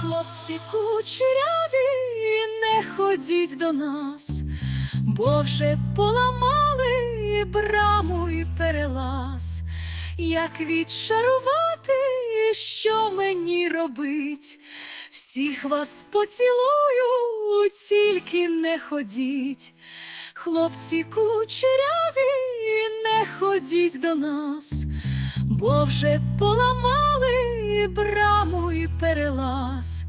Хлопці кучеряві, не ходіть до нас, бо вже поламали браму і перелаз. Як відчарувати, що мені робить? Всіх вас поцілую, тільки не ходіть. Хлопці кучеряві, не ходіть до нас, бо вже поламали Better perilós.